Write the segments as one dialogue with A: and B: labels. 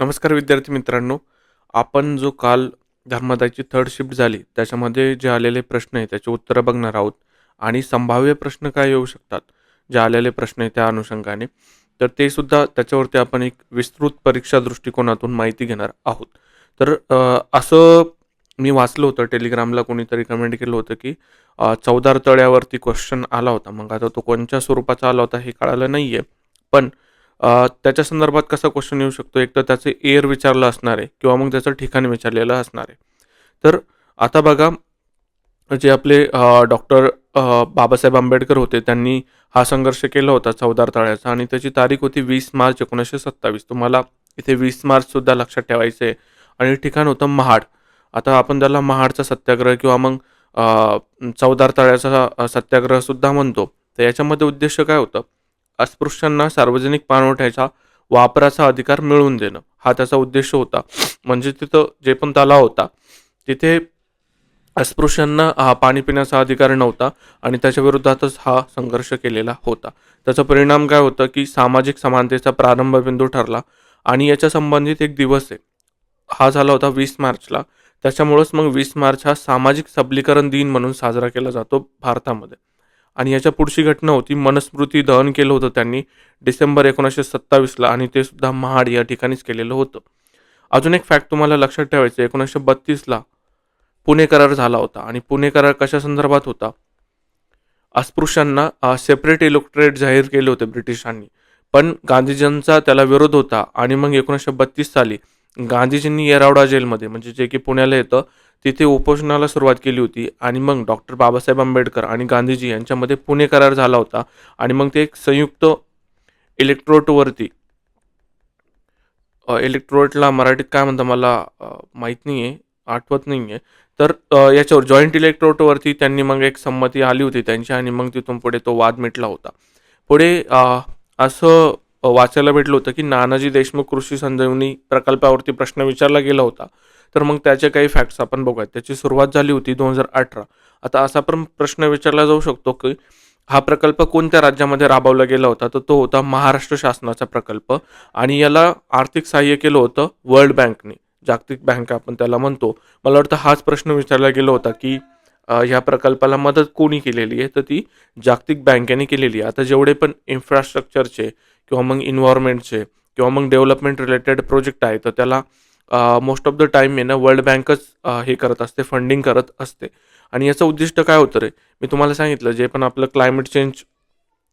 A: नमस्कार विद्यार्थी मित्रांनो. आपण जो काल धर्मादायची थर्ड शिफ्ट झाली त्याच्यामध्ये जे आलेले प्रश्न आहे त्याचे उत्तरं बघणार आहोत. आणि संभाव्य प्रश्न काय येऊ शकतात? जे आलेले प्रश्न आहे त्या अनुषंगाने. तर ते सुद्धा त्याच्यावरती आपण एक विस्तृत परीक्षा दृष्टिकोनातून माहिती घेणार आहोत. तर असं मी वाचलं होतं टेलिग्रामला कोणीतरी कमेंट केलं होतं की चौदार तळ्यावरती क्वेश्चन आला होता. मग आता तो कोणत्या स्वरूपाचा आला होता हे कळालं नाही आहे पण त्याच्या संदर्भात कसा क्वेश्चन येऊ शकतो? एक तर त्याचे एअर विचारलं असणार आहे किंवा मग त्याचं ठिकाण विचारलेलं असणार आहे. तर आता बघा जे आपले डॉक्टर बाबासाहेब आंबेडकर होते त्यांनी हा संघर्ष केला होता चौदार तळ्याचा आणि त्याची तारीख होती वीस मार्च एकोणीसशे सत्तावीस. तुम्हाला इथे वीस मार्चसुद्धा लक्षात ठेवायचं आहे. आणि ठिकाण होतं महाड. आता आपण त्याला महाडचा सत्याग्रह किंवा मग चौदार तळ्याचा सत्याग्रहसुद्धा म्हणतो. तर याच्यामध्ये उद्देश काय होतं? अस्पृश्यांना सार्वजनिक पाणवठ्याच्या वापराचा अधिकार मिळवून देणं. हा त्याचा उद्देश होता. म्हणजे तिथं जे पण तलाव होता तिथे अस्पृश्यांना हा पाणी पिण्याचा अधिकार नव्हता आणि त्याच्या विरोधातच हा संघर्ष केलेला होता. त्याचा परिणाम काय होतं की सामाजिक समानतेचा प्रारंभ बिंदू ठरला आणि याच्या संबंधित एक दिवस आहे. हा झाला होता वीस मार्चला. त्याच्यामुळंच मग वीस मार्च हा सामाजिक सबलीकरण दिन म्हणून साजरा केला जातो भारतामध्ये. आणि याच्या पुढची घटना होती. मनस्मृती दहन केलं होतं त्यांनी डिसेंबर एकोणीसशे सत्तावीसला आणि ते सुद्धा महाड या ठिकाणीच केलेलं होतं. अजून एक फॅक्ट तुम्हाला लक्षात ठेवायचं एकोणीसशे बत्तीसला पुणे करार झाला होता. आणि पुणे करार कशा संदर्भात होता? अस्पृश्यांना सेपरेट इलेक्ट्रेट जाहीर केले होते ब्रिटिशांनी. पण गांधीजींचा त्याला विरोध होता. आणि मग एकोणीसशे बत्तीस साली गांधीजींनी येरावडा जेलमध्ये म्हणजे जे की पुण्याला येतं तिथे उपोषणाला सुरुवात केली होती आणि मग डॉक्टर बाबासाहेब आंबेडकर आणि गांधीजी यांच्यामध्ये पुणे करार झाला होता आणि मग ते एक संयुक्त इलेक्ट्रोटवरती इलेक्ट्रोटला मराठीत काय म्हणतं मला माहीत नाही आहे आठवत नाही आहे तर याच्यावर जॉईंट इलेक्ट्रोटवरती त्यांनी मग एक संमती आली होती त्यांची आणि मग तिथून पुढे तो वाद मिटला होता. पुढे असं वाचायला भेटलं होतं की नानाजी देशमुख कृषी संजीवनी प्रकल्पावरती प्रश्न विचारला गेला होता. तर मग त्याचे काही फॅक्ट्स आपण बघूयात. त्याची सुरुवात झाली होती दोन हजार अठरा. आता असा पण प्रश्न विचारला जाऊ शकतो की हा प्रकल्प कोणत्या राज्यामध्ये राबवला गेला होता? तर तो होता महाराष्ट्र शासनाचा प्रकल्प आणि याला आर्थिक सहाय्य केलं होतं वर्ल्ड बँकने जागतिक बँक आपण त्याला म्हणतो. मला वाटतं हाच प्रश्न विचारला गेला होता की ह्या प्रकल्पाला मदत कोणी केलेली आहे? तर ती जागतिक बँकेने केलेली आहे. आता जेवढे पण इन्फ्रास्ट्रक्चरचे किंवा मग इन्व्हायरमेंटचे किंवा मग डेव्हलपमेंट रिलेटेड प्रोजेक्ट आहे तर त्याला मोस्ट ऑफ द टाईम आहे ना वर्ल्ड बँकच हे करत असते फंडिंग करत असते. आणि याचं उद्दिष्ट काय होतं रे? मी तुम्हाला सांगितलं जे पण आपलं क्लायमेट चेंज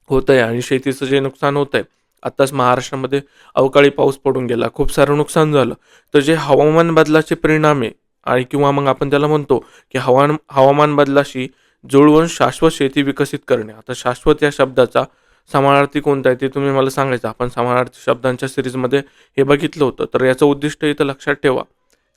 A: होतं आहे आणि शेतीचं जे नुकसान होतं आहे आत्ताच महाराष्ट्रामध्ये अवकाळी पाऊस पडून गेला खूप सारं नुकसान झालं. तर जे हवामान बदलाचे परिणाम आहे आणि किंवा मग आपण त्याला म्हणतो की हवामान हवामान बदलाशी जुळवून शाश्वत शेती विकसित करणे. आता शाश्वत या शब्दाचा समानार्थी कोणता आहे ते तुम्ही मला सांगायचं. आपण समानार्थी शब्दांच्या सिरीजमध्ये हे बघितलं होतं. तर याचं उद्दिष्ट इथं लक्षात ठेवा.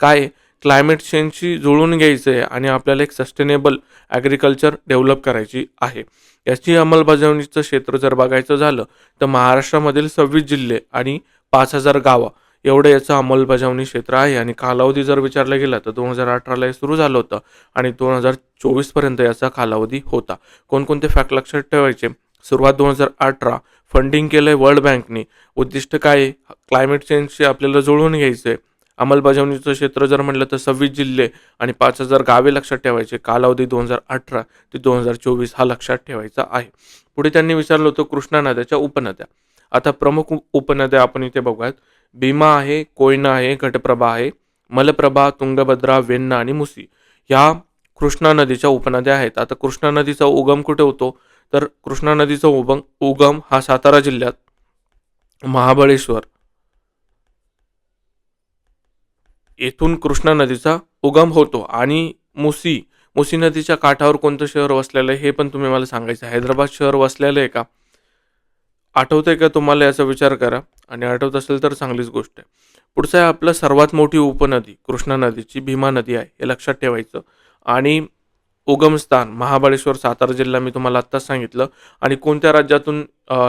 A: काय आहे? क्लायमेट चेंजशी जुळवून घ्यायचं आहे आणि आपल्याला एक सस्टेनेबल ॲग्रिकल्चर डेव्हलप करायची आहे. याची अंमलबजावणीचं क्षेत्र जर बघायचं झालं तर महाराष्ट्रामधील सव्वीस जिल्हे आणि पाच हजार गावं एवढं याचं अंमलबजावणी क्षेत्र आहे. आणि कालावधी जर विचारला गेला तर दोन हजार अठराला हे सुरू झालं होतं आणि दोन हजार चोवीसपर्यंत याचा कालावधी होता. कोणकोणते फॅक्ट लक्षात ठेवायचे? सुरुवात दोन हजार अठरा फंडिंग केलं आहे वर्ल्ड बँकने उद्दिष्ट काय आहे? क्लायमेट चेंजशी आपल्याला जुळवून घ्यायचं आहे अंमलबजावणीचं क्षेत्र जर म्हटलं तर सव्वीस जिल्हे आणि पाच हजार गावे लक्षात ठेवायचे. कालावधी दोन हजार अठरा ते दोन हजार चोवीस हा लक्षात ठेवायचा आहे. पुढे त्यांनी विचारलं होतं कृष्णा नद्याच्या उपनद्या. आता प्रमुख उपनद्या आपण इथे बघूयात. भीमा आहे कोयना आहे घटप्रभा आहे मलप्रभा तुंगभद्रा वेन्ना आणि मुसी. ह्या कृष्णा नदीच्या उपनद्या आहेत. आता कृष्णा नदीचा उगम कुठे होतो? तर कृष्णा नदीचा उगम उगम हा सातारा जिल्ह्यात महाबळेश्वर. येथून कृष्णा नदीचा उगम होतो आणि मुसी मुसी नदीच्या काठावर कोणतं शहर वसलेलं आहे हे पण तुम्ही मला सांगायचं हैदराबाद शहर वसलेलं आहे का? आठवतंय का तुम्हाला याचा विचार करा. आणि आठवत असेल तर चांगलीच गोष्ट आहे. पुढचं आहे आपलं सर्वात मोठी उपनदी कृष्णा नदीची भीमा नदी आहे हे लक्षात ठेवायचं. आणि उगमस्थान महाबळेश्वर सातारा जिल्हा मी तुम्हाला आत्ताच सांगितलं. आणि कोणत्या राज्यातून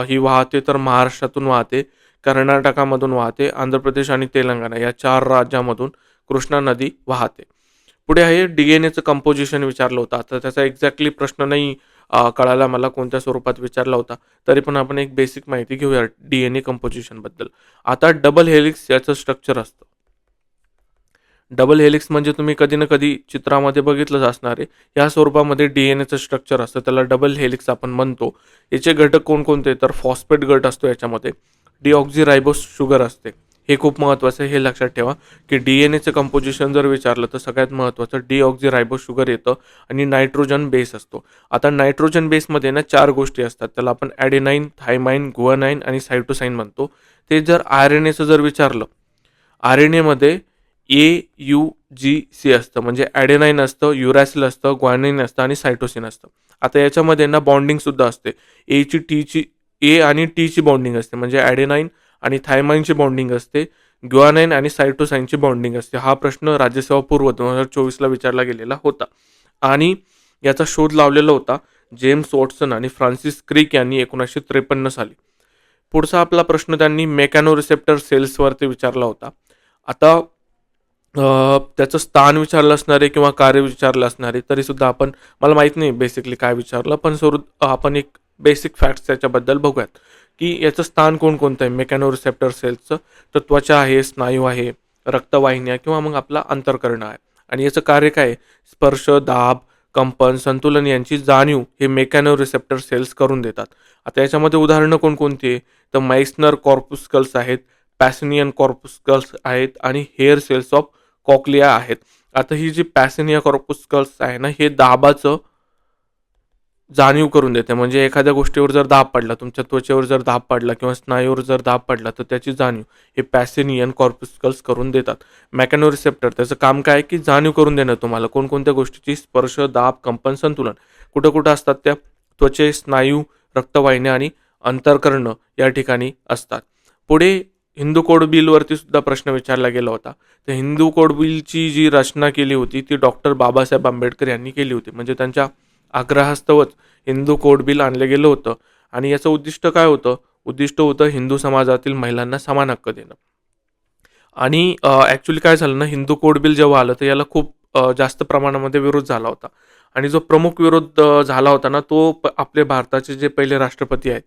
A: ही वाहते तर महाराष्ट्रातून वाहते कर्नाटकामधून वाहते आंध्र प्रदेश आणि तेलंगणा या चार राज्यामधून कृष्णा नदी वाहते. पुढे आहे डी एन एचं कंपोजिशन विचारलं होतं. आता त्याचा एक्झॅक्टली प्रश्न नाही कळायला मला कोणत्या स्वरूपात विचारला होता. तरी पण आपण एक बेसिक माहिती घेऊया डी एन ए कंपोजिशनबद्दल आता डबल हेलिक्स याचं स्ट्रक्चर असतं. डबल हेलिक्स म्हणजे तुम्ही कधी ना कधी चित्रामध्ये बघितलंच असणार आहे. या स्वरूपामध्ये डी एन एचं स्ट्रक्चर असतं त्याला डबल हेलिक्स आपण म्हणतो. याचे घटक कोणकोणते? तर फॉस्फेट गट असतो याच्यामध्ये. डिऑक्झिरायबोस शुगर असते. हे खूप महत्त्वाचं आहे हे लक्षात ठेवा. की डी एन एचं कंपोजिशन जर विचारलं तर सगळ्यात महत्त्वाचं डिऑक्झिरायबोस शुगर येतं आणि नायट्रोजन बेस असतो. आता नायट्रोजन बेसमध्ये ना चार गोष्टी असतात. त्याला आपण ॲडेनाईन थायमाईन गुअनाईन आणि सायटोसाईन म्हणतो. ते जर आर एन एचं जर विचारलं आर एन एमध्ये ए यू जी सी असतं. म्हणजे ॲडेनाईन असतं युरॅसिल असतं ग्वानाईन असतं आणि सायटोसिन असतं. आता याच्यामध्ये ना बॉन्डिंगसुद्धा असते. एची टीची ए आणि टीची बॉन्डिंग असते. म्हणजे ॲडेनाईन आणि थायमाईनची बॉन्डिंग असते. ग्युआनाईन आणि सायटोसाईनची बॉन्डिंग असते. हा प्रश्न राज्यसेवा पूर्व दोन हजार चोवीसला विचारला गेलेला होता. आणि याचा शोध लावलेला होता जेम्स वॉटसन आणि फ्रान्सिस क्रिक यांनी एकोणीसशे त्रेपन्न साली. पुढचा आपला प्रश्न त्यांनी मेकॅनो रिसेप्टर सेल्सवरती विचारला होता. आता त्याचं स्थान विचारलं असणार आहे किंवा कार्य विचारलं असणार आहे तरीसुद्धा आपण मला माहीत नाही बेसिकली काय विचारलं पण स्वरूप आपण एक बेसिक फॅक्ट्स त्याच्याबद्दल बघूयात. की याचं स्थान कोणकोणतं आहे? मेकॅनो रिसेप्टर सेल्सचं तर त्वचा आहे स्नायू आहे रक्तवाहिन्या किंवा मग आपला अंतरकरण आहे. आणि याचं कार्य काय आहे? स्पर्श दाब कंपन संतुलन यांची जाणीव हे मेकॅनो रिसेप्टर सेल्स करून देतात. आता याच्यामध्ये उदाहरणं कोणकोणती आहे? तर माइस्नर कॉर्पुस्कल्स आहेत पॅसिनियन कॉर्पुस्कल्स आहेत आणि हेअर सेल्स ऑफ कॉकलिया आहेत. आता ही जी पॅसिनिया कॉर्पुस्कल्स आहे ना हे दाबाचं जाणीव करून देते. म्हणजे एखाद्या गोष्टीवर जर दाब पडला तुमच्या त्वचेवर जर दाब पडला किंवा स्नायूवर जर दाब पडला तर त्याची जाणीव हे पॅसिनियन कॉर्पुस्कल्स करून देतात. मॅकॅनोरिसेप्टर त्याचं काम काय आहे की जाणीव करून देणं तुम्हाला. कोणकोणत्या गोष्टीची स्पर्श दाब कंपन संतुलन कुठं कुठं असतात त्या? त्वचे स्नायू रक्तवाहिन्या आणि अंतरकर्ण या ठिकाणी असतात. पुढे हिंदू कोड बिलवरती सुद्धा प्रश्न विचारला गेला होता. तर हिंदू कोड बिलची जी रचना केली होती ती डॉक्टर बाबासाहेब आंबेडकर यांनी केली होती. म्हणजे त्यांच्या आग्रहास्तवच हिंदू कोड बिल आणलं गेलं होतं. आणि याचं उद्दिष्ट काय होतं? उद्दिष्ट होतं हिंदू समाजातील महिलांना समान हक्क देणं. आणि ॲक्च्युली काय झालं ना हिंदू कोड बिल जेव्हा आलं तर याला खूप जास्त प्रमाणामध्ये विरोध झाला होता. आणि जो प्रमुख विरोध झाला होता ना तो प आपले भारताचे जे पहिले राष्ट्रपती आहेत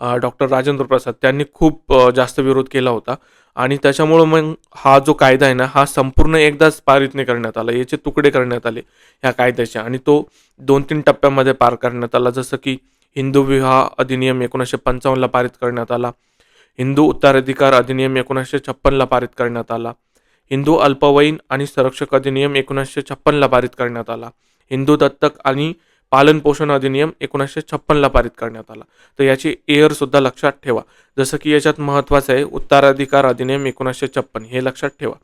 A: डॉक्टर राजेंद्र प्रसाद त्यांनी खूप जास्त विरोध केला होता. आणि त्याच्यामुळं मग हा जो कायदा आहे ना हा संपूर्ण एकदाच पारित नाही करण्यात आला. याचे तुकडे करण्यात आले ह्या कायद्याचे. आणि तो दोन तीन टप्प्यामध्ये पार करण्यात आला. जसं की हिंदू विवाह अधिनियम एकोणीसशे पंचावन्नला पारित करण्यात आला. हिंदू उत्तराधिकार अधिनियम एकोणीसशे छप्पनला पारित करण्यात आला. हिंदू अल्पवयीन आणि संरक्षक अधिनियम एकोणीसशे छप्पनला पारित करण्यात आला. हिंदू दत्तक आणि पालनपोषण अधिनियम एकोणीसशे छप्पनला पारित करण्यात आला. तर याची एअरसुद्धा लक्षात ठेवा. जसं की याच्यात महत्त्वाचं आहे उत्तराधिकार अधिनियम एकोणीसशे छप्पन हे लक्षात ठेवा.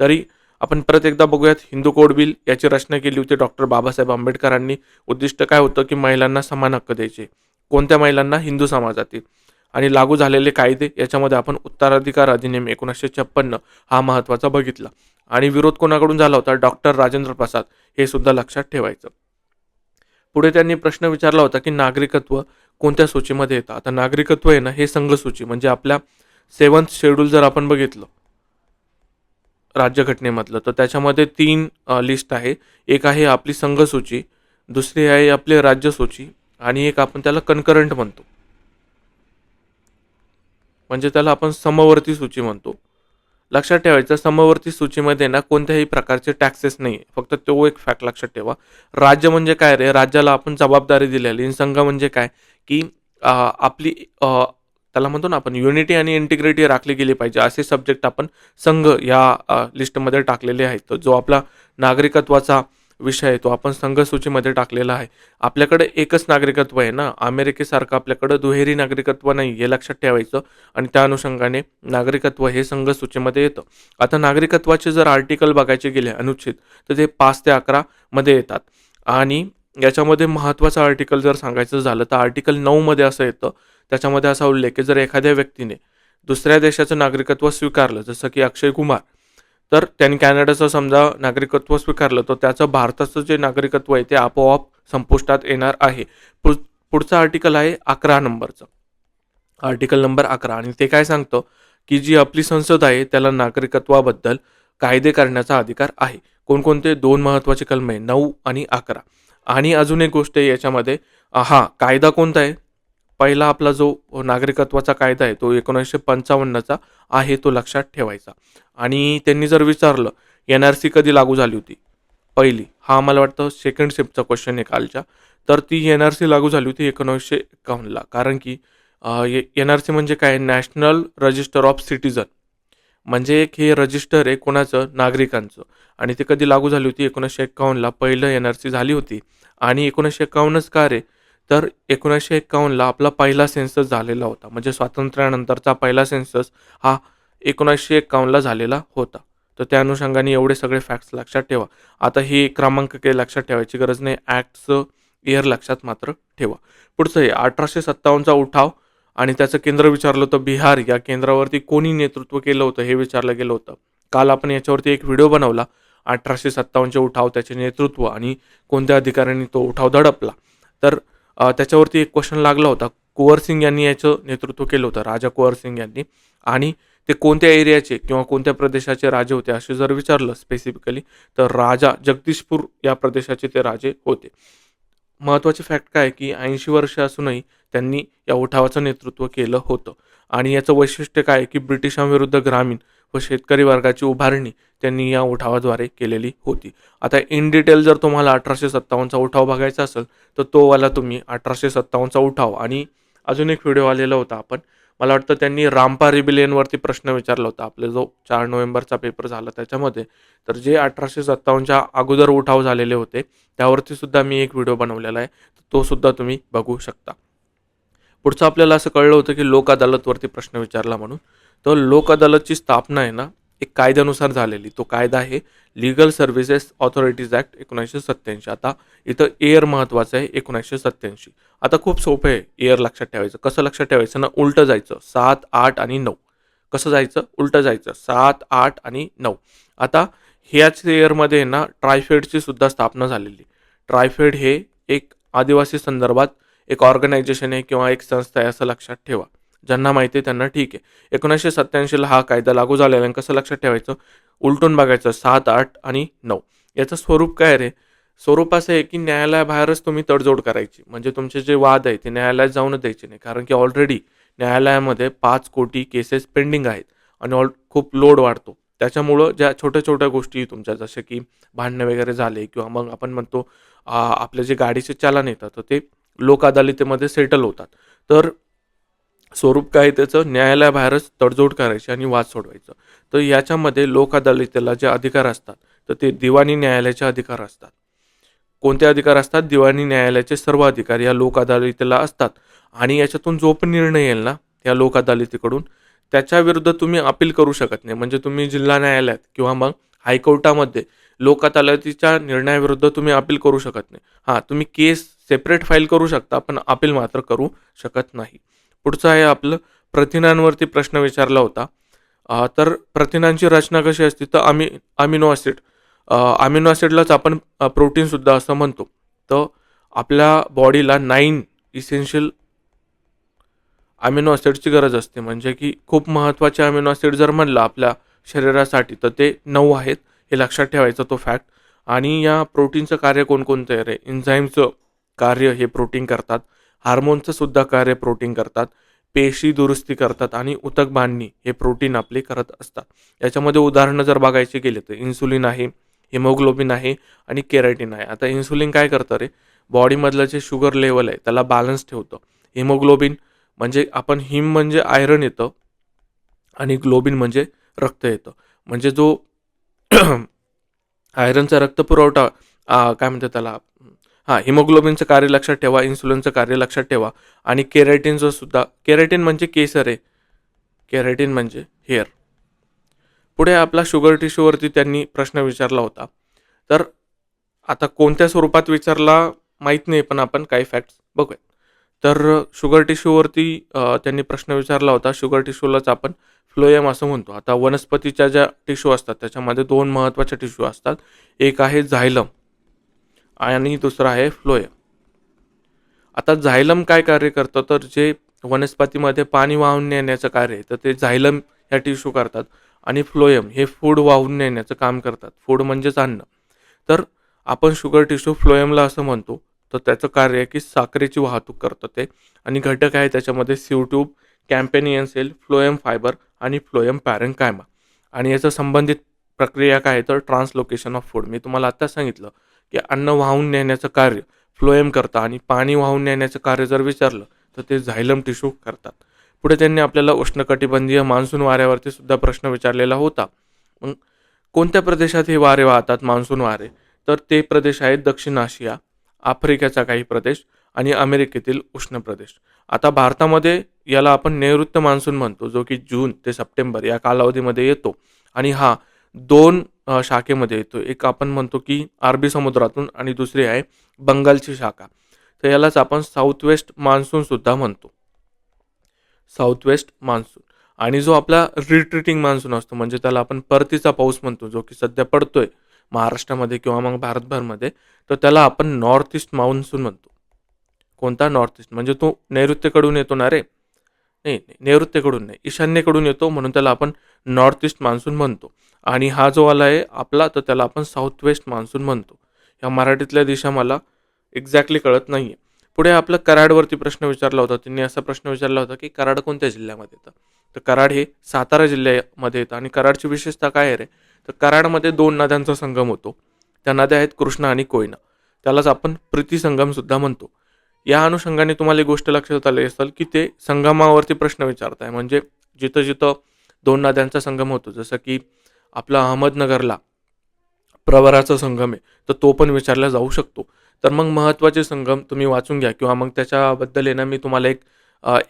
A: तरी आपण परत एकदा बघूयात हिंदू कोड बिल याची रचना केली होती डॉक्टर बाबासाहेब आंबेडकरांनी. उद्दिष्ट काय होतं की महिलांना समान हक्क द्यायचे. कोणत्या महिलांना? हिंदू समाजातील. आणि लागू झालेले कायदे याच्यामध्ये आपण उत्तराधिकार अधिनियम एकोणीसशे छप्पन्न हा महत्त्वाचा बघितला. आणि विरोध कोणाकडून झाला होता? डॉक्टर राजेंद्र प्रसाद. हे सुद्धा लक्षात ठेवायचं. पुढे त्यांनी प्रश्न विचारला होता की नागरिकत्व कोणत्या सूचीमध्ये येतं? आता नागरिकत्व आहे ना हे संघसूची म्हणजे आपल्या सेवन्थ शेड्यूल जर आपण बघितलं राज्यघटनेमधलं तर त्याच्यामध्ये तीन लिस्ट आहे. एक आहे आपली संघसूची दुसरी आहे आपली राज्यसूची आणि एक आपण त्याला कन्करंट म्हणतो. म्हणजे त्याला आपण समवर्ती सूची म्हणतो. लक्षात ठेवायचं समवर्ती सूचीमध्ये ना कोणत्याही प्रकारचे टॅक्सेस नाही फक्त तो एक फॅक्ट लक्षात ठेवा. राज्य म्हणजे काय रे? राज्याला आपण जबाबदारी दिलेली आणि संघ म्हणजे काय? की आपली त्याला म्हणतो ना आपण युनिटी आणि इंटिग्रिटी राखली गेली पाहिजे. असे सब्जेक्ट आपण संघ या लिस्टमध्ये टाकलेले आहेत. जो आपला नागरिकत्वाचा विषय आहे तो आपण संघसूचीमध्ये टाकलेला आहे. आपल्याकडे एकच नागरिकत्व आहे ना? अमेरिकेसारखं आपल्याकडं दुहेरी नागरिकत्व नाही हे लक्षात ठेवायचं आणि त्या अनुषंगाने नागरिकत्व हे संघसूचीमध्ये येतं. आता नागरिकत्वाचे जर आर्टिकल बघायचे गेले अनुच्छेद तर ते पाच ते अकरामध्ये येतात. आणि याच्यामध्ये महत्त्वाचं आर्टिकल जर सांगायचं झालं तर आर्टिकल नऊमध्ये असं येतं. त्याच्यामध्ये असा उल्लेख की जर एखाद्या व्यक्तीने दुसऱ्या देशाचं नागरिकत्व स्वीकारलं जसं की अक्षय कुमार तर त्यांनी कॅनडाचं समजा नागरिकत्व स्वीकारलं तर त्याचं भारताचं जे नागरिकत्व आहे ते आपोआप संपुष्टात येणार आहे. पुढ पुढचं आर्टिकल आहे अकरा नंबरचं. आर्टिकल नंबर अकरा. आणि ते काय सांगतं? की जी आपली संसद आहे त्याला नागरिकत्वाबद्दल कायदे करण्याचा अधिकार आहे. कोणकोणते? दोन महत्त्वाचे कलम आहे नऊ आणि अकरा. आणि अजून एक गोष्ट आहे याच्यामध्ये. हा हां, कायदा कोणता आहे? पहिला आपला जो नागरिकत्वाचा कायदा आहे तो 1955चा आहे तो लक्षात ठेवायचा आणि त्यांनी जर विचारलं एन-आर-सी कधी लागू झाली होती? पहिली. हा मला वाटतं सेकंड शिफ्टचा क्वेश्चन आहे कालच्या. तर ती एन-आर-सी लागू झाली होती 1951ला कारण की एन-आर-सी म्हणजे काय? नॅशनल रजिस्टर ऑफ सिटीजन म्हणजे एक हे रजिस्टर आहे कोणाचं? नागरिकांचं आणि ते कधी लागू झाली होती? 1951ला पहिलं एन-आर-सी झाली होती आणि 1951च का रे? तर 1951ला आपला पहिला सेन्सस झालेला होता. म्हणजे स्वातंत्र्यानंतरचा पहिला सेन्सस हा 1951ला झालेला होता. तर त्या अनुषंगाने एवढे सगळे फॅक्ट्स लक्षात ठेवा. आता हे क्रमांक काही लक्षात ठेवायची गरज नाही. ॲक्टचं इयर लक्षात मात्र ठेवा. पुढचं हे अठराशे सत्तावन्नचा उठाव आणि त्याचं केंद्र विचारलं होतं बिहार. या केंद्रावरती कोणी नेतृत्व केलं होतं हे विचारलं गेलं होतं. काल आपण याच्यावरती एक व्हिडिओ बनवला. 1857चे उठाव, त्याचे नेतृत्व आणि कोणत्या अधिकाऱ्यांनी तो उठाव दडपला. तर त्याच्यावरती एक क्वेश्चन लागला होता. कुंवर सिंग यांनी याचं नेतृत्व केलं होतं. राजा कुंवर सिंग यांनी आणि ते कोणत्या एरियाचे किंवा कोणत्या प्रदेशाचे राजे होते असे जर विचारलं स्पेसिफिकली तर राजा जगदीशपूर या प्रदेशाचे ते राजे होते. महत्त्वाची फॅक्ट काय की 80 वर्ष असूनही त्यांनी या उठावाचं नेतृत्व केलं होतं आणि याचं वैशिष्ट्य काय आहे की ब्रिटिशांविरुद्ध ग्रामीण व शेतकरी वर्गाची उभारणी त्यांनी या उठावाद्वारे केलेली होती. आता इन डिटेल जर तुम्हाला 1857चा उठाव बघायचा असेल तर तो वाला तुम्ही 1857चा उठाव आणि अजून एक व्हिडिओ आलेला होता आपण मला वाटतं त्यांनी रामपा रिबिलियनवरती प्रश्न विचारला होता. आपला जो चार नोव्हेंबरचा पेपर झाला त्याच्यामध्ये. तर जे 1857च्या अगोदर उठाव झालेले होते त्यावरती सुद्धा मी एक व्हिडिओ बनवलेला आहे. तो सुद्धा तुम्ही बघू शकता. पुढचं आपल्याला असं कळलं होतं की लोक अदालतवरती प्रश्न विचारला म्हणून. तर लोक अदालतची स्थापना आहे ना एक कायद्यानुसार झालेली. तो कायदा आहे लीगल सर्व्हिसेस ऑथॉरिटीज ॲक्ट 1987. आता इथं एअर महत्त्वाचं आहे 1987. आता खूप सोपं आहे एअर लक्षात ठेवायचं. कसं लक्षात ठेवायचं ना उलटं जायचं 7, 8 आणि नऊ कसं जायचं? उलटं जायचं 7, 8 आणि नऊ आता ह्याच एअरमध्ये ना ट्रायफेडची सुद्धा स्थापना झालेली. ट्रायफेड हे एक आदिवासी संदर्भात एक ऑर्गनायझेशन आहे किंवा एक संस्था आहे असं लक्षात ठेवा. ज्यांना माहिती आहे त्यांना ठीक आहे. 1987ला हा कायदा लागू झालेला आहे. कसं लक्षात ठेवायचं? उलटून बघायचं 7, 8 आणि नऊ याचं स्वरूप काय रे? स्वरूप असं आहे की न्यायालयाबाहेरच तुम्ही तडजोड करायची. म्हणजे तुमचे जे वाद आहे ते न्यायालयात जाऊनच द्यायचे नाही. कारण की ऑलरेडी न्यायालयामध्ये पाच कोटी केसेस पेंडिंग आहेत आणि ऑल खूप लोड वाढतो. त्याच्यामुळं ज्या छोट्या-छोट्या गोष्टी तुमच्या जसं की भांडणं वगैरे झाले किंवा मग आपण म्हणतो आपले जे गाडीचे चालन येतात तर ते लोक अदालतीमध्ये सेटल होतात. तर स्वरूप काय त्याचं न्यायालयाबाहेरच तडजोड करायची आणि वाद सोडवायचं. तर याच्यामध्ये लोक अदालतीला जे अधिकार असतात तर ते दिवाणी न्यायालयाचे अधिकार असतात. कोणते अधिकार असतात? दिवाणी न्यायालयाचे सर्व अधिकार या लोक अदालतीला असतात आणि याच्यातून जो पण निर्णय येईल ना या लोक अदालतीकडून त्याच्याविरुद्ध तुम्ही अपील करू शकत नाही. म्हणजे तुम्ही जिल्हा न्यायालयात किंवा मग हायकोर्टामध्ये लोक अदालतीच्या निर्णयाविरुद्ध तुम्ही अपील करू शकत नाही. हां, तुम्ही केस सेपरेट फाईल करू शकता पण अपील मात्र करू शकत नाही. पुढचं आहे आपलं प्रथिनांवरती प्रश्न विचारला होता. तर प्रथिनांची रचना कशी असते? तर आम्ही अमिनो ॲसिड अमिनो ॲसिडलाच आपण प्रोटीनसुद्धा असं म्हणतो. तर आपल्या बॉडीला नाईन इसेन्शियल अमिनो ॲसिडची गरज असते. म्हणजे की खूप महत्त्वाचे अमिनो ॲसिड जर म्हणलं आपल्या शरीरासाठी तर ते नऊ आहेत. हे लक्षात ठेवायचा तो फॅक्ट आणि या प्रोटीनचं कार्य कोणकोणतं आहे रे? एन्झाईमचं कार्य हे प्रोटीन करतात. हार्मोनचं सुद्धा कार्य प्रोटीन करतात. पेशी दुरुस्ती करतात आणि ऊतक बांधणी हे प्रोटीन आपले करत असतात. याच्यामध्ये उदाहरणं जर बघायची गेले तर इन्सुलिन आहे, हिमोग्लोबिन आहे आणि केराटिन आहे. आता इन्सुलिन काय करतं रे? बॉडीमधलं जे शुगर लेवल आहे त्याला बॅलन्स ठेवतं. हिमोग्लोबिन म्हणजे आपण हिम म्हणजे आयरन येतं आणि ग्लोबिन म्हणजे रक्त येतं. म्हणजे जो आयरनचा रक्त पुरवठा काय म्हणतात त्याला हां, हिमोग्लोबिनचं कार्य लक्षात ठेवा, इन्सुलिनचं कार्य लक्षात ठेवा आणि केराटिनचं सुद्धा केराटिन म्हणजे केसर आहे केराटिन म्हणजे हेअर. पुढे आपला शुगर टिश्यूवरती त्यांनी प्रश्न विचारला होता. तर आता कोणत्या स्वरूपात विचारला माहीत नाही पण आपण काही फॅक्ट्स बघूया तर शुगर टिश्यूवरती त्यांनी प्रश्न विचारला होता. शुगर टिश्यूलाच आपण फ्लोएम असं म्हणतो. आता वनस्पतीच्या ज्या टिश्यू असतात त्याच्यामध्ये दोन महत्त्वाच्या टिश्यू असतात. एक आहे झायलम आणि दुसरा आहे फ्लोएम. आता झायलम काय कार्य करतं? तर जे वनस्पतीमध्ये पाणी वाहून नेण्याचं कार्य आहे तर ते झायलम ह्या टिश्यू करतात आणि फ्लोएम हे फूड वाहून नेण्याचं काम करतात. फूड म्हणजेच अन्न. तर आपण शुगर टिश्यू फ्लोएमला असं म्हणतो. तर त्याचं कार्य आहे की साखरेची वाहतूक करतं ते आणि घटक आहे त्याच्यामध्ये sieve tube companion cell phloem fibre आणि फ्लोएम पॅरेंकायमा आणि याचं संबंधित प्रक्रिया काय आहे तर ट्रान्सलोकेशन ऑफ फूड मी तुम्हाला आत्ताच सांगितलं की अन्न वाहून नेण्याचं कार्य फ्लोएम करतं आणि पाणी वाहून नेण्याचं कार्य जर विचारलं तर ते झायलम टिश्यू करतात. पुढे त्यांनी आपल्याला उष्णकटिबंधीय मान्सून वाऱ्यावरती सुद्धा प्रश्न विचारलेला होता. मग कोणत्या प्रदेशात हे वारे वाहतात मान्सून वारे? तर ते प्रदेश आहेत दक्षिण आशिया आफ्रिकेचा काही प्रदेश आणि अमेरिकेतील उष्ण प्रदेश. आता भारतामध्ये याला आपण नैऋत्य मान्सून म्हणतो जो की जून ते सप्टेंबर या कालावधीमध्ये येतो. आणि हा दोन शाखेमध्ये येतो. एक आपण म्हणतो की अरबी समुद्रातून आणि दुसरी आहे बंगालची शाखा. तर यालाच आपण साऊथ वेस्ट मान्सूनसुद्धा म्हणतो. साऊथ वेस्ट मान्सून आणि जो आपला रिट्रीटिंग मान्सून असतो म्हणजे त्याला आपण परतीचा पाऊस म्हणतो जो की सध्या पडतोय महाराष्ट्रामध्ये किंवा मग भारतभरमध्ये तर त्याला आपण नॉर्थ ईस्ट मान्सून म्हणतो. कोणता नॉर्थ ईस्ट म्हणजे तो नैऋत्येकडून येतो ना रे? नाही नाही नैऋत्येकडून नाही ईशान्येकडून येतो म्हणून त्याला आपण नॉर्थ ईस्ट मान्सून म्हणतो. आणि हा जो आला आहे आपला तर त्याला आपण साऊथ वेस्ट मान्सून म्हणतो. या मराठीतल्या दिशा मला एक्झॅक्टली कळत नाही आहे पुढे आपलं कराडवरती प्रश्न विचारला होता. त्यांनी असा प्रश्न विचारला होता की कराड कोणत्या जिल्ह्यामध्ये येतं? तर कराड हे सातारा जिल्ह्यामध्ये येतं. आणि कराडची विशेषता काय आहे रे? तर कराडमध्ये दोन नद्यांचा संगम होतो. त्या नद्या आहेत कृष्णा आणि कोयना. त्यालाच आपण प्रीती संगमसुद्धा म्हणतो. या अनुषंगाने तुम्हाला एक गोष्ट लक्षात आली असेल की ते संगमावरती प्रश्न विचारत आहे म्हणजे जिथं जिथं दोन नद्यांचा संगम होतो. जसं की आपला अहमदनगरला प्रवराचा संगम आहे तर तो पण विचारला जाऊ शकतो. तर मग महत्त्वाचे संगम तुम्ही वाचून घ्या किंवा मग त्याच्याबद्दल आहे ना मी तुम्हाला एक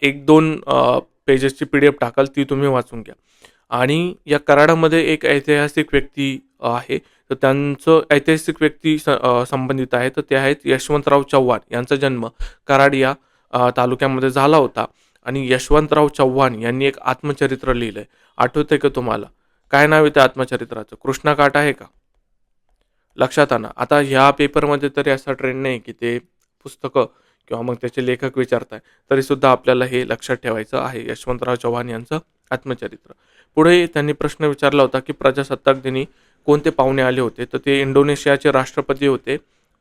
A: एक दोन पेजेसची पी डी एफ टाकाल ती तुम्ही वाचून घ्या. आणि या कराडामध्ये एक ऐतिहासिक व्यक्ती आहे. तर त्यांचं ऐतिहासिक व्यक्ती स संबंधित आहे. तर ते आहेत यशवंतराव चव्हाण. यांचा जन्म कराड या तालुक्यामध्ये झाला होता. आणि यशवंतराव चव्हाण यांनी एक आत्मचरित्र लिहिलं आहे आठवतं का तुम्हाला? काय नाव येतं त्या आत्मचरित्राचं? कृष्णाकाठ आहे का? लक्षात आणा. आता ह्या पेपरमध्ये तरी असा ट्रेंड नाही की ते पुस्तकं किंवा मग त्याचे लेखक विचारताय तरीसुद्धा आपल्याला हे लक्षात ठेवायचं आहे यशवंतराव चव्हाण यांचं आत्मचरित्र. पुढे त्यांनी प्रश्न विचारला होता की प्रजासत्ताक दिनी कोणते पाहुणे आले होते? तर ते इंडोनेशियाचे राष्ट्रपती होते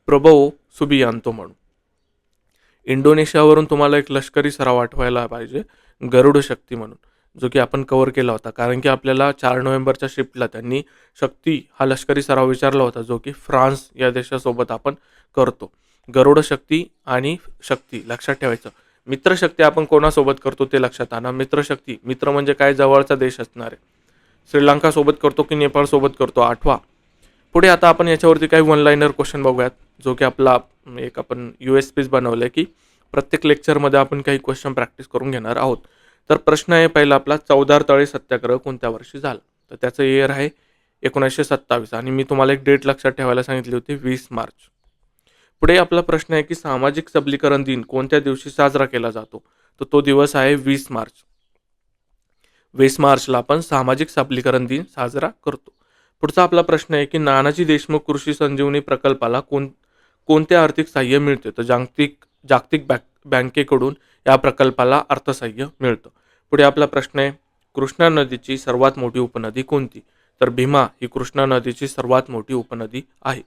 A: प्रबो सुबियांतो म्हणून. इंडोनेशियावरून तुम्हाला एक लष्करी सराव आठवायला पाहिजे गरुड शक्ती म्हणून. जो की आपण कवर केला होता. कारण की आपल्याला चार नोव्हेंबरच्या शिफ्टला त्यांनी शक्ती हा लष्करी सराव विचारला होता जो की फ्रान्स या देशासोबत आपण करतो. गरुड शक्ती आणि शक्ती लक्षात ठेवायचं. मित्रशक्ती आपण कोणासोबत करतो ते लक्षात आणा. मित्रशक्ती मित्र म्हणजे काय? जवळचा देश असणार. आहे श्रीलंका सोबत करतो की नेपाळसोबत करतो? आठवा. पुढे आता आपण याच्यावरती काही वन लाईनर क्वेश्चन बघूयात जो की आपला एक आपण यू एस पीज बनवलं आहे की प्रत्येक लेक्चरमध्ये आपण काही क्वेश्चन प्रॅक्टिस करून घेणार आहोत. तर प्रश्न आहे पहिला आपला चौदार तळे सत्याग्रह कोणत्या वर्षी झाला? तर त्याचं इयर आहे एकोणीसशे सत्तावीस आणि मी तुम्हाला एक डेट लक्षात ठेवायला सांगितली होती वीस मार्च. पुढे आपला प्रश्न आहे की सामाजिक सबलीकरण दिन कोणत्या दिवशी साजरा केला जातो? तर तो दिवस आहे वीस मार्च. वीस मार्चला आपण सामाजिक सबलीकरण दिन साजरा करतो. पुढचा आपला प्रश्न आहे की नानाजी देशमुख कृषी संजीवनी प्रकल्पाला कोण कोणते आर्थिक सहाय्य मिळते? तर जागतिक जागतिक बँक बँकेकडून या प्रकल्पाला अर्थसहाय्य मिळतं. पुढे आपला प्रश्न आहे कृष्णा नदीची सर्वात मोठी उपनदी कोणती? तर भीमा ही कृष्णा नदीची सर्वात मोठी उपनदी आहे.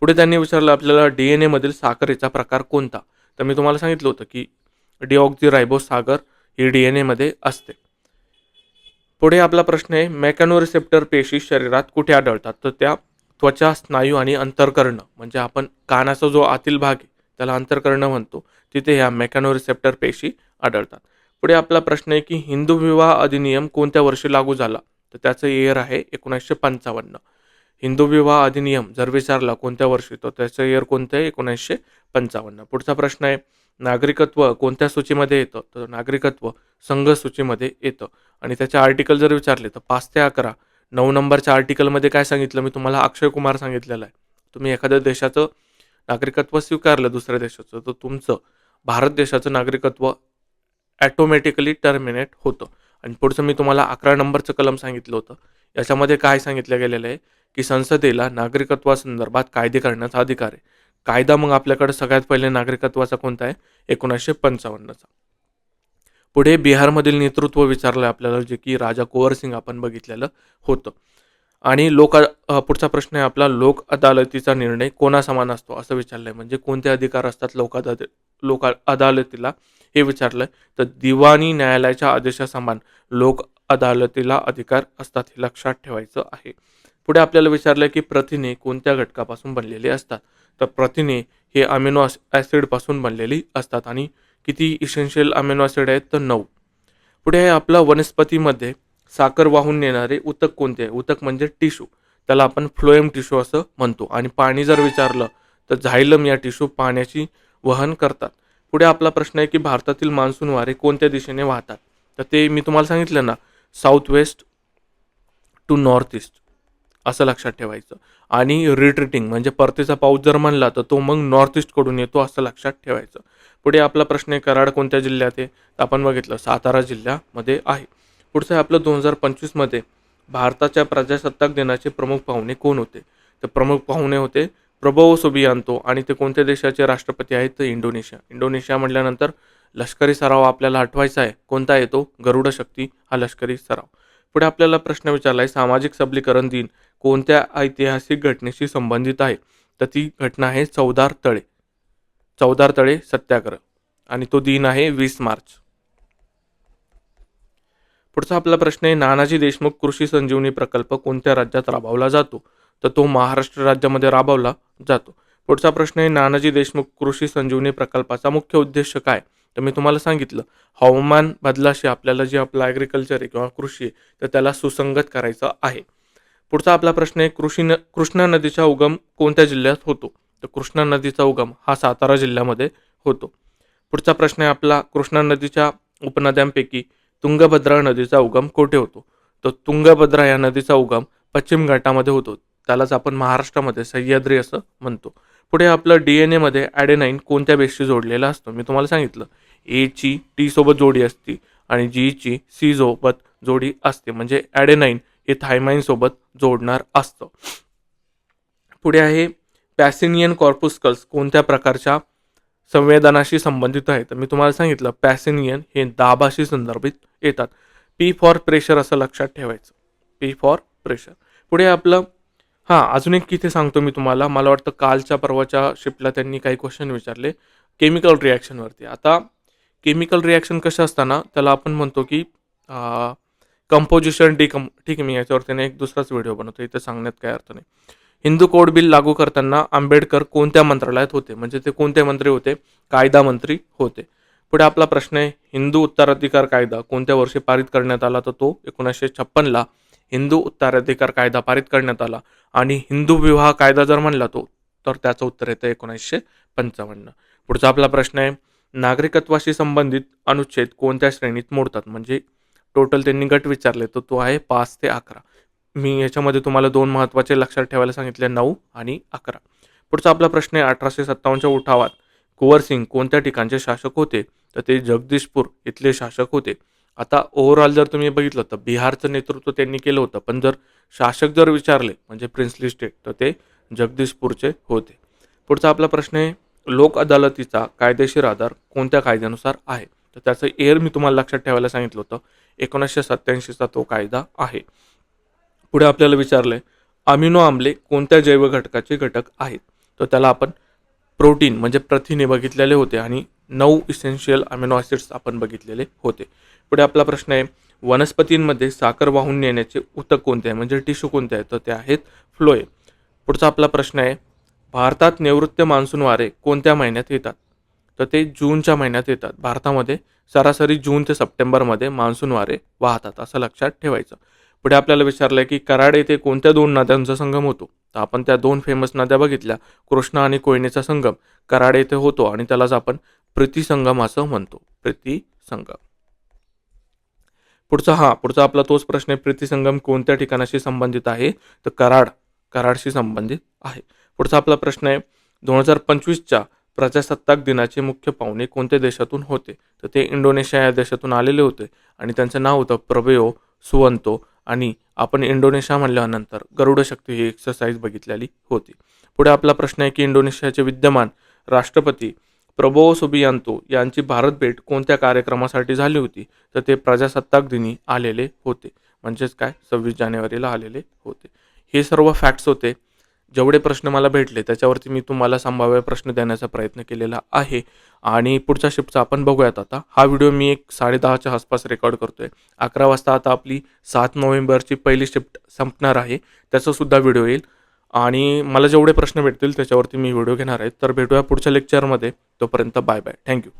A: पुढे त्यांनी विचारलं आपल्याला डी एन एमधील साखरेचा प्रकार कोणता? तर मी तुम्हाला सांगितलं होतं की डिऑक्झिरायबोस सागर ही डी एन एमध्ये असते. पुढे आपला प्रश्न आहे मेकॅनोरिसेप्टर पेशी शरीरात कुठे आढळतात? तर त्या त्वचा स्नायू आणि अंतर्कर्ण म्हणजे आपण कानाचा जो आतील भाग आहे त्याला अंतर्कर्ण म्हणतो तिथे ह्या मेकॅनोरिसेप्टर पेशी आढळतात. पुढे आपला प्रश्न आहे की हिंदू विवाह अधिनियम कोणत्या वर्षी लागू झाला? तर त्याचं इयर आहे एकोणीसशे पंचावन्न. हिंदू विवाह अधिनियम जर विचारला कोणत्या वर्षी तर त्याचं इयर कोणतं आहे? एकोणीसशे पंचावन्न. पुढचा प्रश्न आहे नागरिकत्व कोणत्या सूचीमध्ये येतं? तर नागरिकत्व संघ सूचीमध्ये येतं. आणि त्याचे आर्टिकल जर विचारले तर पाच ते अकरा नऊ नंबरच्या आर्टिकलमध्ये काय सांगितलं? मी तुम्हाला अक्षय कुमार सांगितलेलं आहे. तुम्ही एखाद्या देशाचं नागरिकत्व स्वीकारलं दुसऱ्या देशाचं तर तुमचं भारत देशाचं नागरिकत्व ॲटोमॅटिकली टर्मिनेट होतं. आणि पुढचं मी तुम्हाला अकरा नंबरचं कलम सांगितलं होतं. याच्यामध्ये काय सांगितलं गेलेलं आहे? की संसदेला नागरिकत्वासंदर्भात कायदे करण्याचा अधिकार आहे. कायदा मग आपल्याकडे सगळ्यात पहिले नागरिकत्वाचा कोणता आहे? एकोणीसशे पंचावन्नचा. पुढे बिहारमधील नेतृत्व विचारलं आपल्याला जे की राजा कुंवर सिंग आपण बघितलेलं होतं. आणि लोक पुढचा प्रश्न आहे आपला लोक अदालतीचा निर्णय कोणासमान असतो असं विचारलंय. म्हणजे कोणते अधिकार असतात लोक अदालत लोक अदालतीला? हे विचारलंय. तर दिवाणी न्यायालयाच्या आदेशासमान लोक अदालतीला अधिकार असतात हे लक्षात ठेवायचं आहे. पुढे आपल्याला विचारलंय की प्रथिने कोणत्या घटकापासून बनलेली असतात? तर प्रथिने हे अमिनो ॲसिडपासून बनलेली असतात आणि किती इसेन्शियल अमिनो ॲसिड आहेत? तर नऊ. पुढे आहे आपला वनस्पतीमध्ये साखर वाहून नेणारे उतक कोणते आहे? उतक म्हणजे टिश्यू. त्याला आपण फ्लोएम टिश्यू असं म्हणतो. आणि पाणी जर विचारलं तर झायलम या टिश्यू पाण्याची वहन करतात. पुढे आपला प्रश्न आहे की भारतातील मान्सून वारे कोणत्या दिशेने वाहतात? तर ते मी तुम्हाला सांगितलं ना south west to north east असं लक्षात ठेवायचं. आणि रिट्रिटिंग म्हणजे परतीचा पाऊस जर म्हणला तर तो मग नॉर्थ ईस्टकडून येतो असं लक्षात ठेवायचं. पुढे आपला प्रश्न आहे कराड कोणत्या जिल्ह्यात आहे? तर आपण बघितलं सातारा जिल्ह्यामध्ये आहे. पुढचं आहे आपलं दोन हजार पंचवीसमध्ये भारताच्या प्रजासत्ताक दिनाचे प्रमुख पाहुणे कोण होते? तर प्रमुख पाहुणे होते प्रभो सुबियांतो आणि ते कोणत्या देशाचे राष्ट्रपती आहेत? तर इंडोनेशिया. इंडोनेशिया म्हटल्यानंतर लष्करी सराव आपल्याला आठवायचा आहे. कोणता येतो गरुड शक्ती हा लष्करी सराव. पुढे आपल्याला प्रश्न विचारला आहे सामाजिक सबलीकरण दिन कोणत्या ऐतिहासिक घटनेशी संबंधित आहे? तर ती घटना आहे चौदार तळे. चौदार तळे सत्याग्रह. आणि तो दिन आहे वीस मार्च. पुढचा आपला प्रश्न आहे नानाजी देशमुख कृषी संजीवनी प्रकल्प कोणत्या राज्यात राबवला जातो? तर तो महाराष्ट्र राज्यामध्ये राबवला जातो. पुढचा प्रश्न आहे नानाजी देशमुख कृषी संजीवनी प्रकल्पाचा मुख्य उद्देश काय? तर मी तुम्हाला सांगितलं हवामान बदलाशी आपल्याला जे आपलं ॲग्रिकल्चर आहे किंवा कृषी आहे तर त्याला सुसंगत करायचं आहे. पुढचा आपला प्रश्न आहे कृषी न कृष्णा नदीचा उगम कोणत्या जिल्ह्यात होतो? तर कृष्णा नदीचा उगम हा सातारा जिल्ह्यामध्ये होतो. पुढचा प्रश्न आहे आपला कृष्णा नदीच्या उपनद्यांपैकी तुंगभद्रा नदीचा उगम कोठे होतो? तर तुंगभद्रा या नदीचा उगम पश्चिम घाटामध्ये होतो. त्यालाच आपण महाराष्ट्रामध्ये सह्याद्री असं म्हणतो. पुढे आपलं डी एन एमध्ये ॲडेनाईन कोणत्या बेसशी जोडलेला असतो? मी तुम्हाला सांगितलं. एची टी सोबत जोडी असते आणि जीची सी सोबत जोडी असते. म्हणजे ॲडेनाईन हे थायमाईन सोबत जोडणार असतं. पुढे आहे पॅसिनियन कॉर्पुस्कल्स कोणत्या प्रकारच्या संवेदनाशी संबंधित आहे. तर मी तुम्हाला सांगितलं पॅसिनियन हे दाबाशी संदर्भित येतात. पी फॉर प्रेशर असं लक्षात ठेवायचं. पी फॉर प्रेशर पुढे आपलं हां अजून एक किती सांगतो मी तुम्हाला. मला वाटतं कालच्या परवाच्या शिफ्टला त्यांनी काही क्वेश्चन विचारले. केमिकल रिॲक्शनवरती आता केमिकल रिॲक्शन कसं असताना त्याला आपण म्हणतो की कंपोजिशन डिकम ठीक आहे मी याच्यावरती एक दुसराच व्हिडिओ बनवतो. इथे सांगण्यात काय अर्थ नाही. हिंदू कोड बिल लागू करताना आंबेडकर कोणत्या मंत्रालयात होते? म्हणजे ते कोणते मंत्री होते? कायदा मंत्री होते. पुढे आपला प्रश्न आहे हिंदू उत्तराधिकार कायदा कोणत्या वर्षी पारित करण्यात आला? तर तो एकोणीसशे छप्पनला. हिंदू उत्तराधिकार कायदा पारित करण्यात आला. आणि हिंदू विवाह कायदा जर म्हणला तो तर त्याचं उत्तर येतं एकोणीसशे पंचावन्न. पुढचा आपला प्रश्न आहे नागरिकत्वाशी संबंधित अनुच्छेद कोणत्या श्रेणीत मोडतात? म्हणजे टोटल त्यांनी गट विचारले तर तो आहे पाच ते अकरा. मी याच्यामध्ये तुम्हाला दोन महत्त्वाचे लक्षात ठेवायला सांगितले नऊ आणि अकरा. पुढचा आपला प्रश्न आहे अठराशे सत्तावन्नच्या उठावात कुंवर सिंग कोणत्या ठिकाणचे शासक होते? तर ते जगदीशपूर इथले शासक होते. आता ओव्हरऑल जर तुम्ही बघितलं तर बिहारचं नेतृत्व त्यांनी केलं होतं पण जर शासक जर विचारले म्हणजे प्रिन्सली स्टेट तर ते जगदीशपूरचे होते. पुढचा आपला प्रश्न आहे लोक अदालतीचा कायदेशीर आधार कोणत्या कायद्यानुसार आहे? तर त्याचं एअर मी तुम्हाला लक्षात ठेवायला सांगितलं होतं एकोणीसशे सत्त्याऐंशीचा तो कायदा आहे. पुढे आपल्याला विचारलं आहे अमिनो आम्ले कोणत्या जैव घटकाचे घटक आहेत? तर त्याला आपण प्रोटीन म्हणजे प्रथिने बघितलेले होते आणि नऊ इसेन्शियल अमिनो ॲसिड्स आपण बघितलेले होते. पुढे आपला प्रश्न आहे वनस्पतींमध्ये साखर वाहून नेण्याचे उतक कोणते आहे? म्हणजे टिश्यू कोणते आहेत तर ते आहेत फ्लोए. पुढचा आपला प्रश्न आहे भारतात निवृत्त मान्सून वारे कोणत्या महिन्यात येतात? तर ते जूनच्या महिन्यात येतात. भारतामध्ये सरासरी जून ते सप्टेंबरमध्ये मान्सून वारे वाहतात असं लक्षात ठेवायचं. पुढे आपल्याला विचारलं आहे की कराड येथे कोणत्या दोन नद्यांचा संगम होतो? तर आपण त्या दोन फेमस नद्या बघितल्या कृष्णा आणि कोयनेचा संगम. कराड येथे होतो आणि त्यालाच आपण प्रीतिसंगम असं म्हणतो. प्रीतिसंगम. पुढचा हा पुढचा आपला तोच प्रश्न आहे प्रीतिसंगम कोणत्या ठिकाणाशी संबंधित आहे? तर कराड कराडशी संबंधित आहे. पुढचा आपला प्रश्न आहे दोन हजार पंचवीसच्या प्रजासत्ताक दिनाचे मुख्य पाहुणे कोणत्या देशातून होते? तर ते इंडोनेशिया या देशातून आलेले होते आणि त्यांचं नाव होतं प्रबेओ सुवंतो. आणि आपण इंडोनेशिया म्हणल्यानंतर गरुड शक्ती ही एक्सरसाइज बघितलेली होती. पुढे आपला प्रश्न आहे की इंडोनेशियाचे विद्यमान राष्ट्रपती प्रभो सुबियांतो यांची भारत भेट कोणत्या कार्यक्रमासाठी झाली होती? तर ते प्रजासत्ताक दिनी आलेले होते. म्हणजेच काय? सव्वीस जानेवारीला आलेले होते. हे सर्व फॅक्ट्स होते. जेवढे प्रश्न मला भेटले त्याच्यावरती मी तुम्हाला संभाव्य प्रश्न देण्याचा प्रयत्न केलेला आहे. आणि पुढच्या शिफ्टचा आपण बघूयात आता. हा व्हिडिओ मी एक साडेदहाच्या आसपास रेकॉर्ड करतोय. अकरा वाजता आता आपली सात नोव्हेंबरची पहिली शिफ्ट संपणार आहे. त्याचासुद्धा व्हिडिओ येईल. आणि मला जेवढे प्रश्न भेटतील त्याच्यावरती मी व्हिडिओ घेणार आहे. तर भेटूया पुढच्या लेक्चरमध्ये तोपर्यंत बाय बाय थँक्यू